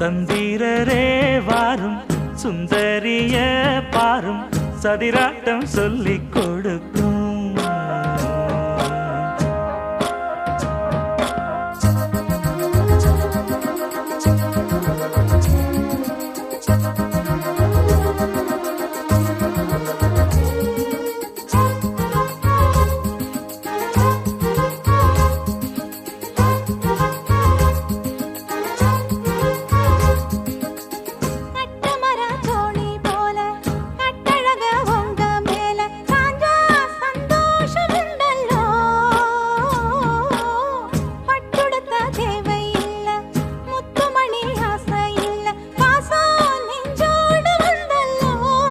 சந்திரரே வாரும் சுந்தரிய பாரும் சதிராட்டம் சொல்லிக் கொடுக்கும்.